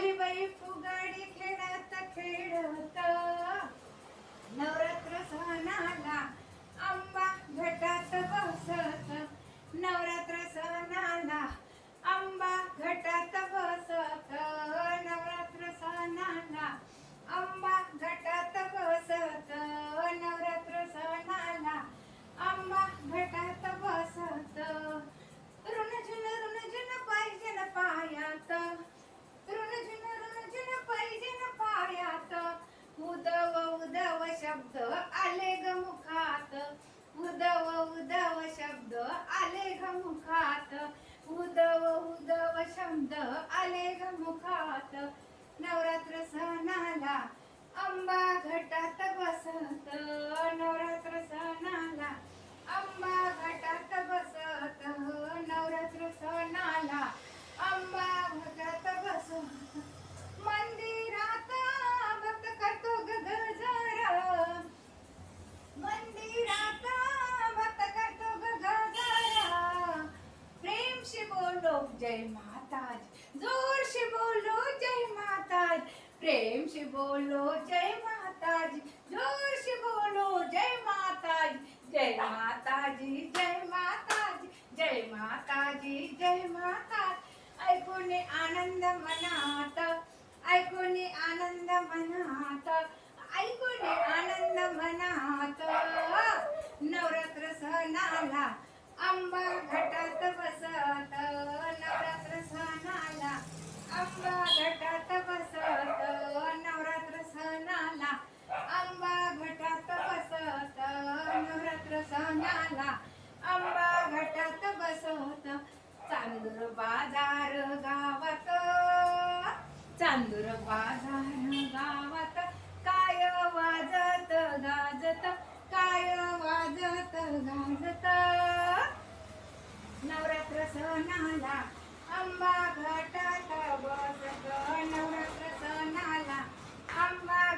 आली बाई फुगाडी खेळत खेळत. नवरात्र सणाला आंबा घटात बसत नवरात्र सणाला आंबा घटात बसत नवरात्र सणाला आंबा घटात बसत नवरात्र सणाला आंबा घटात बसत ऋणझुन ऋणझुन पाहिजे न पायात ऋणझुन ऋणझुन पाहिजे न पायात उदव उदव शब्द आले ग मुखात उदव उदव शब्द आले ग मुखात उदव उदव शब्द आले ग मुखात नवरात्र सणाला अंबा घटात बसत. नवरात्र जय माताज. जोर से बोलो जय माताज. प्रेम से बोलो जय माताज. जोर से बोलो जय माताज. जय माताजी जय माताजी. जय माताजी जय माताज. ऐकून आनंद मनात ऐकून आनंद मनात ऐकून आनंद मनात. काय वाजत गाजत? नवरात्र सणाला आंबा घाटात बसत. नवरात्र सणाला आंबा